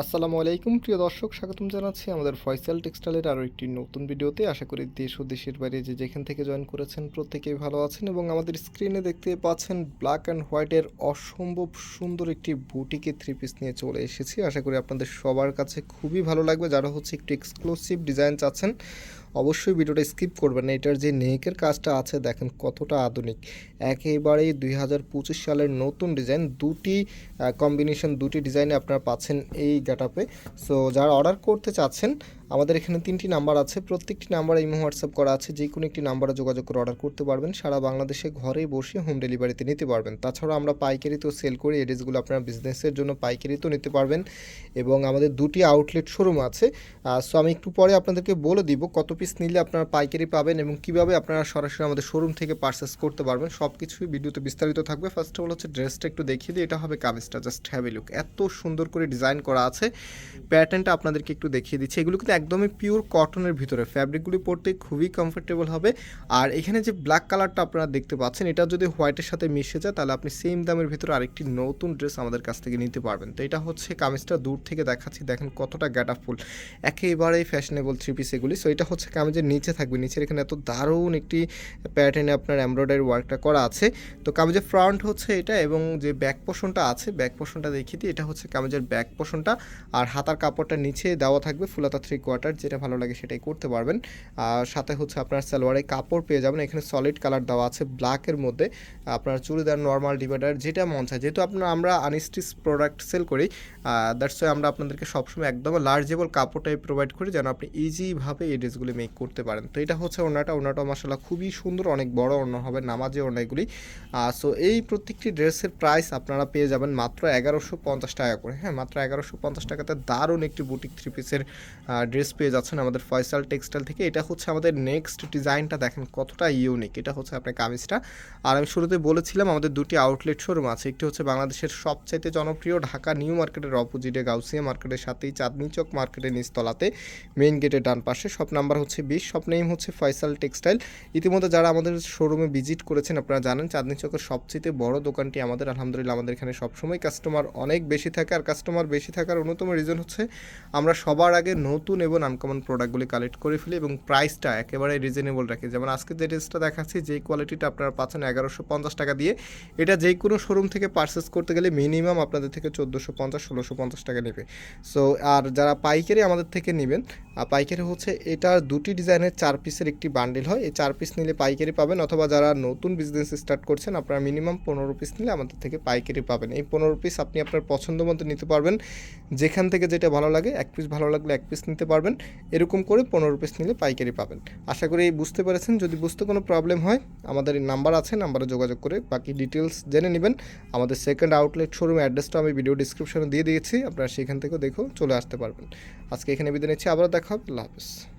আসসালামু আলাইকুম, প্রিয় দর্শক, স্বাগতম জানাচ্ছি আমাদের ফয়সাল টেক্সটাইলের আরও একটি নতুন ভিডিওতে। আশা করি দেশ ও দেশের বাইরে যে যেখান থেকে জয়েন করেছেন প্রত্যেকেই ভালো আছেন এবং আমাদের স্ক্রিনে দেখতে পাচ্ছেন ব্ল্যাক অ্যান্ড হোয়াইটের অসম্ভব সুন্দর একটি বুটিকে থ্রি পিস নিয়ে চলে এসেছি। আশা করি আপনাদের সবার কাছে খুবই ভালো লাগবে। যারা হচ্ছে একটু এক্সক্লুসিভ ডিজাইন চাচ্ছেন অবশ্যই ভিডিওটা স্কিপ করবেন এটার যে নেকের কাজটা আছে, দেখেন কতটা আধুনিক। একেবারেই দুই হাজার পঁচিশ সালের নতুন ডিজাইন, দুটি কম্বিনেশন দুটি ডিজাইনে আপনারা পাচ্ছেন এই গ্যাটাপে সো যারা অর্ডার করতে চাচ্ছেন আমাদের এখানে তিনটি নাম্বার আছে। প্রত্যেকটি নাম্বারে ইমো, হোয়াটসঅ্যাপ করা আছে। যে কোনো একটি নাম্বারে যোগাযোগ করে অর্ডার করতে পারবেন। সারা বাংলাদেশে ঘরে বসে হোম ডেলিভারিতে নিতে পারবেন। তাছাড়া আমরা পাইকারিতেও সেল করি, এই ড্রেসগুলো আপনারা বিজনেসের জন্য পাইকারিতেও নিতে পারবেন। এবং আমাদের দুটি আউটলেট শোরুম আছে। সো আমি একটু পরে আপনাদেরকে বলে দিব কত পিস নিলে আপনারা পাইকারি পাবেন এবং কীভাবে আপনারা সরাসরি আমাদের শোরুম থেকে পারচেস করতে পারবেন। সব কিছুই ভিডিওতে বিস্তারিত থাকবে। ফার্স্ট অফ অল হচ্ছে ড্রেসটা একটু দেখিয়ে দিই। এটা হবে কামিজটা জাস্ট হ্যাভ লুক এত সুন্দর করে ডিজাইন করা আছে। প্যাটার্নটা আপনাদেরকে একটু দেখিয়ে দিচ্ছি। এগুলো কিন্তু একদমই পিওর কটনের ভিতরে। ফ্যাব্রিকগুলি পরতে খুবই কমফোর্টেবল হবে। আর এখানে যে ব্ল্যাক কালারটা আপনারা দেখতে পাচ্ছেন, এটা যদি হোয়াইটের সাথে মিশে যায়, তাহলে আপনি সেম দামের ভিতরে আরেকটি নতুন ড্রেস আমাদের কাছ থেকে নিতে পারবেন। তো এটা হচ্ছে কামিজটা দূর থেকে দেখাচ্ছি। দেখেন কতটা গ্যাটাফুল একেবারেই ফ্যাশনেবল থ্রি পিস এগুলি। সো এটা হচ্ছে কামিজের নিচে থাকবে। নিচের এখানে এত দারুণ একটি প্যাটার্নে আপনার এমব্রয়ডারি ওয়ার্কটা করা আছে। তো কামিজের ফ্রন্ট হচ্ছে এটা এবং যে ব্যাক পোষণটা আছে ব্যাক পোষণটা দেখিয়ে দিই। এটা হচ্ছে কামিজের ব্যাক পোষণটা আর হাতার কাপড়টা নিচে দেওয়া থাকবে, ফুলাতা থ্রি কোয়ার্টার যেটা ভালো লাগে সেটাই করতে পারবেন। আর সাথে হচ্ছে আপনার সালোয়ারে কাপড় পেয়ে যাবেন, এখানে সলিড কালার দেওয়া আছে ব্ল্যাকের মধ্যে। আপনার চুড়িদার নর্মাল ডিভাইডার যেটা মন চায়। যেহেতু আপনার, আমরা আনস্টিচ প্রোডাক্ট সেল করি দ্যাটস ওয়াই আমরা আপনাদেরকে সবসময় একদম লার্জেবল কাপড়টাই প্রোভাইড করি, যেন আপনি ইজিভাবে এই ড্রেসগুলি মেক করতে পারেন। তো এটা হচ্ছে ওনাটা ওনাটা মশলা খুবই সুন্দর, অনেক বড় অন্য হবে, নামাজে ওনাগুলি সো এই প্রত্যেকটি ড্রেসের প্রাইস আপনারা পেয়ে যাবেন মাত্র এগারোশো পঞ্চাশ টাকা করে। হ্যাঁ মাত্র এগারোশো পঞ্চাশ টাকাতে দারুণ একটি বুটিক থ্রি পিসের ড্রেস পেয়ে যাচ্ছেন আমাদের ফয়সাল টেক্সটাইল থেকে। এটা হচ্ছে আমাদের নেক্সট ডিজাইনটা দেখেন কতটা ইউনিক এটা হচ্ছে আপনার কামিজটা। আর আমি শুরুতে বলেছিলাম, আমাদের দুটি আউটলেট শোরুম আছে। একটি হচ্ছে বাংলাদেশের সবচাইতে জনপ্রিয় ঢাকা নিউ মার্কেটের অপোজিটে গাউসিয়া মার্কেটের সাথেই চাঁদনি চক মার্কেটের নিচতলাতে মেইন গেটের ডান পাশে। শপ নাম্বার হচ্ছে বিশ শপ নেম হচ্ছে ফয়সাল টেক্সটাইল ইতিমধ্যে যারা আমাদের শোরুমে ভিজিট করেছেন, আপনারা জানেন চাঁদনি চকের সবচেয়ে বড় দোকানটি আমাদের, আলহামদুলিল্লাহ, আমাদের এখানে সবসময় কাস্টমার অনেক বেশি থাকে। আর কাস্টমার বেশি থাকার অন্যতম রিজন হচ্ছে আমরা সবার আগে নতুন এবং আনকমন প্রোডাক্টগুলি কালেক্ট করে ফেলি এবং প্রাইসটা একেবারে রিজনেবল রাখি। যেমন আজকে যে ড্রেসটা দেখাচ্ছি, যেই কোয়ালিটিটা আপনারা পাচ্ছেন এগারোশো পঞ্চাশ টাকা দিয়ে, এটা যে কোনো শোরুম থেকে পারচেস করতে গেলে মিনিমাম আপনাদের থেকে চোদ্দোশো পঞ্চাশ, ষোলোশো পঞ্চাশ টাকা নেবে। সো আর যারা পাইকারি আমাদের থেকে নেবেন আর পাইকারি হচ্ছে এটার দুটি ডিজাইনের চার পিসের একটি বান্ডেল হয়। এই চার পিস নিলে পাইকারি পাবেন অথবা যারা নতুন বিজনেস স্টার্ট করছেন, আপনারা মিনিমাম পনেরো পিস নিলে আমাদের থেকে পাইকারি পাবেন। এই পনেরো পিস আপনি আপনার পছন্দ মতো নিতে পারবেন। যেখান থেকে যেটা ভালো লাগে, এক পিস ভালো লাগলে এক পিস নিতে পারবেন, এরকম করে পনেরো পিস নিলে পাইকারি পাবেন। আশা করি বুঝতে পেরেছেন। যদি বুঝতে কোনো প্রবলেম হয়, আমাদের নাম্বার আছে নাম্বারে যোগাযোগ করে বাকি ডিটেলস জেনে নেবেন। আমাদের সেকেন্ড আউটলেট শোরুম অ্যাড্রেসটা আমি ভিডিও ডিসক্রিপশনে দিয়ে দিয়েছি। আপনারা সেখান থেকেও দেখো চলে আসতে পারবেন। আজকে এখানে বিদায় নিচ্ছি। আবার দেখা হবে। আল্লাহ হাফিজ।